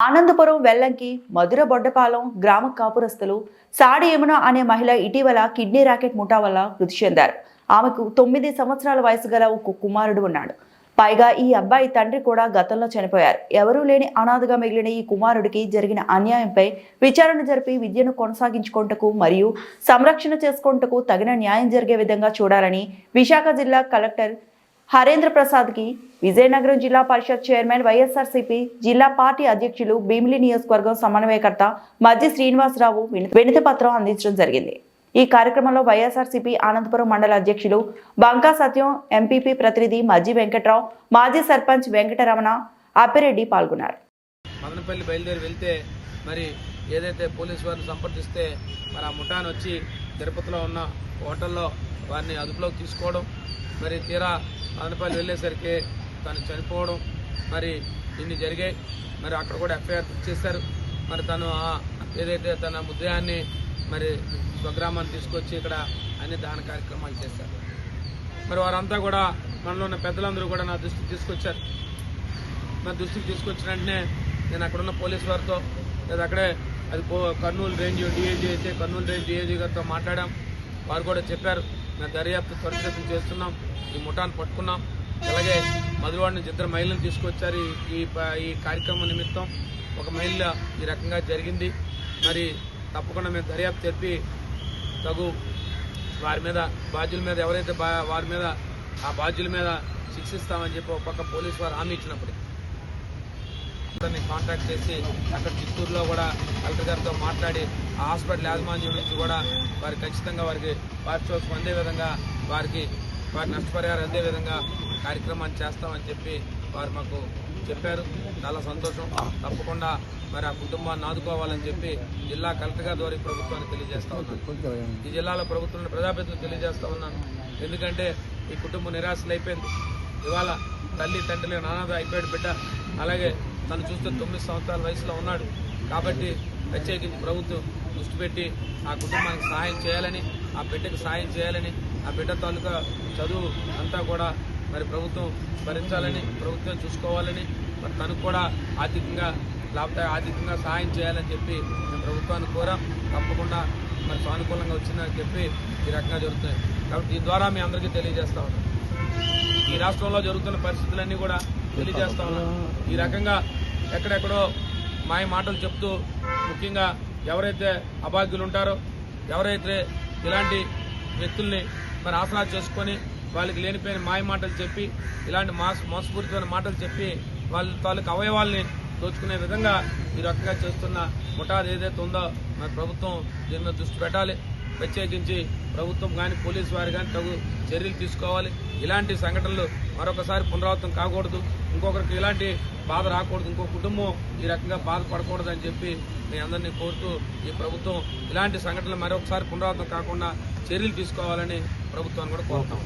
ఆనందపురం వెల్లంకి మధుర బొడ్డపాలెం గ్రామ కాపురస్తులు సాడి యమున అనే మహిళ ఇటీవల కిడ్నీ రాకెట్ ముఠా వల్ల మృతి చెందారు. ఆమెకు తొమ్మిది సంవత్సరాల వయసు గల ఒక కుమారుడు ఉన్నాడు. పైగా ఈ అబ్బాయి తండ్రి కూడా గతంలో చనిపోయారు. ఎవరూ లేని అనాథగా మిగిలిన ఈ కుమారుడికి జరిగిన అన్యాయంపై విచారణ జరిపి విద్యను కొనసాగించుకుంటకు మరియు సంరక్షణ చేసుకుంటకు తగిన న్యాయం జరిగే విధంగా చూడాలని విశాఖ జిల్లా కలెక్టర్ హరేంద్ర ప్రసాద్కి విజయనగరం జిల్లా పరిషత్ చైర్మన్ వైఎస్ఆర్సీపీ జిల్లా పార్టీ అధ్యక్షులు భీమిలి నియోజకవర్గం సమన్వయకర్త మజ్జి శ్రీనివాసరావు వినతి పత్రం అందించడం జరిగింది. ఈ కార్యక్రమంలో వైఎస్ఆర్సీపీ అనంతపురం మండల అధ్యక్షులు బంకా సత్యం ఎంపీపీ ప్రతినిధి మజ్జి వెంకట్రావు మాజీ సర్పంచ్ వెంకటరమణ అప్పిరెడ్డి పాల్గొన్నారు. మదనపల్లి బయలుదేరి వెళ్తే మరి ఏదైతే పోలీసు వారిని సంప్రదిస్తే మరి ఆ ముఠాను వచ్చి తిరుపతిలో ఉన్న హోటల్లో వారిని అదుపులోకి తీసుకోవడం మరి తీరా మదనపల్లి వెళ్ళేసరికి తను చనిపోవడం మరి ఇన్ని జరిగాయి. మరి అక్కడ కూడా ఎఫ్ఐఆర్ చేశారు. మరి తను ఆ ఏదైతే తన ముద్దాయాన్ని మరి స్వగ్రామాన్ని తీసుకొచ్చి ఇక్కడ అన్ని దాన కార్యక్రమాలు చేశారు. మరి వారంతా కూడా మనలో ఉన్న పెద్దలందరూ కూడా నా దృష్టికి తీసుకొచ్చారు. నా దృష్టికి తీసుకొచ్చిన వెంటనే నేను అక్కడున్న పోలీస్ వారితో లేదా అక్కడే అది కర్నూలు రేంజ్ డిఐజీ అయితే కర్నూలు రేంజ్ డిఐజీ గారితో మాట్లాడాం. వారు కూడా చెప్పారు దర్యాప్తు త్వరితగతిన చేస్తున్నాం. ఈ ముఠాను పట్టుకున్నాం. అలాగే మధురవాడ నుంచి ఇద్దరు మహిళలను తీసుకొచ్చారు ఈ- ఈ కార్యక్రమం నిమిత్తం. ఒక మహిళ ఈ రకంగా జరిగింది. మరి తప్పకుండా మేము దర్యాప్తు చెప్పి తగు వారి మీద బాధ్యుల మీద ఎవరైతే బా- వారి మీద ఆ బాధ్యుల మీద శిక్షిస్తామని చెప్పి ఒక పక్క పోలీసు వారు హామీ ఇచ్చినప్పటికీ. కాంటాక్ట్ చేసి అక్కడ చిత్తూరులో కూడా కలెక్టర్ గారితో మాట్లాడి ఆ హాస్పిటల్ యాజమాన్యం నుంచి కూడా వారి ఖచ్చితంగా వారికి పారితోషికం అందే విధంగా వారికి వారి నష్టపరిహారం అందే విధంగా కార్యక్రమాన్ని చేస్తామని చెప్పి వారు మాకు చెప్పారు. చాలా సంతోషం. తప్పకుండా మరి ఆ కుటుంబాన్ని ఆదుకోవాలని చెప్పి జిల్లా కలెక్టర్ గారి ద్వారా ప్రభుత్వానికి ప్రభుత్వాన్ని తెలియజేస్తా ఉన్నాను. ఈ జిల్లాలో ప్రభుత్వం ప్రజాప్రతినిధులు తెలియజేస్తా ఉన్నాను. ఎందుకంటే ఈ కుటుంబం నిరాశలు అయిపోయింది. ఇవాళ తల్లి తండ్రి లేని అనాథ అయిపోయాడు బిడ్డ. అలాగే తను చూస్తే తొమ్మిది సంవత్సరాల వయసులో ఉన్నాడు. కాబట్టి ప్రత్యేకించి ప్రభుత్వం దృష్టి పెట్టి ఆ కుటుంబానికి సహాయం చేయాలని ఆ బిడ్డకు సహాయం చేయాలని ఆ బిడ్డ తాలూకా చదువు అంతా కూడా మరి ప్రభుత్వం భరించాలని ప్రభుత్వం చూసుకోవాలని మరి తనకు కూడా ఆర్థికంగా లేకపోతే ఆర్థికంగా సహాయం చేయాలని చెప్పి మేము ప్రభుత్వాన్ని కోరాం. తప్పకుండా మరి సానుకూలంగా వచ్చిందని చెప్పి ఈ రకంగా జరుగుతుంది. కాబట్టి ఈ ద్వారా మీ అందరికీ తెలియజేస్తా ఉన్నాం. ఈ రాష్ట్రంలో జరుగుతున్న పరిస్థితులన్నీ కూడా తెలియజేస్తా ఉన్నాం. ఈ రకంగా ఎక్కడెక్కడో మాయ మాటలు చెప్తూ ముఖ్యంగా ఎవరైతే అభాగ్యులు ఉంటారో ఎవరైతే ఇలాంటి వ్యక్తుల్ని మరి ఆసనా చేసుకొని వాళ్ళకి లేనిపోయిన మాయ మాటలు చెప్పి ఇలాంటి మాస్ మోసపూరితమైన మాటలు చెప్పి వాళ్ళ తాలూకు అవయవాల్ని దోచుకునే విధంగా ఈ రకంగా చేస్తున్న ముఠాది ఏదైతే ఉందో మరి ప్రభుత్వం దీని మీద దృష్టి పెట్టాలి. ప్రత్యేకించి ప్రభుత్వం కానీ పోలీసు వారు కానీ తగు చర్యలు తీసుకోవాలి. ఇలాంటి సంఘటనలు మరొకసారి పునరావృతం కాకూడదు. ఇంకొకరికి ఇలాంటి బాధ రాకూడదు. ఇంకో కుటుంబం ఈ రకంగా బాధపడకూడదు అని చెప్పి మీ అందరినీ కోరుతూ ఈ ప్రభుత్వం ఇలాంటి సంఘటనలు మరొకసారి పునరావృతం కాకుండా చర్యలు తీసుకోవాలని ప్రభుత్వాన్ని కూడా కోరుతాం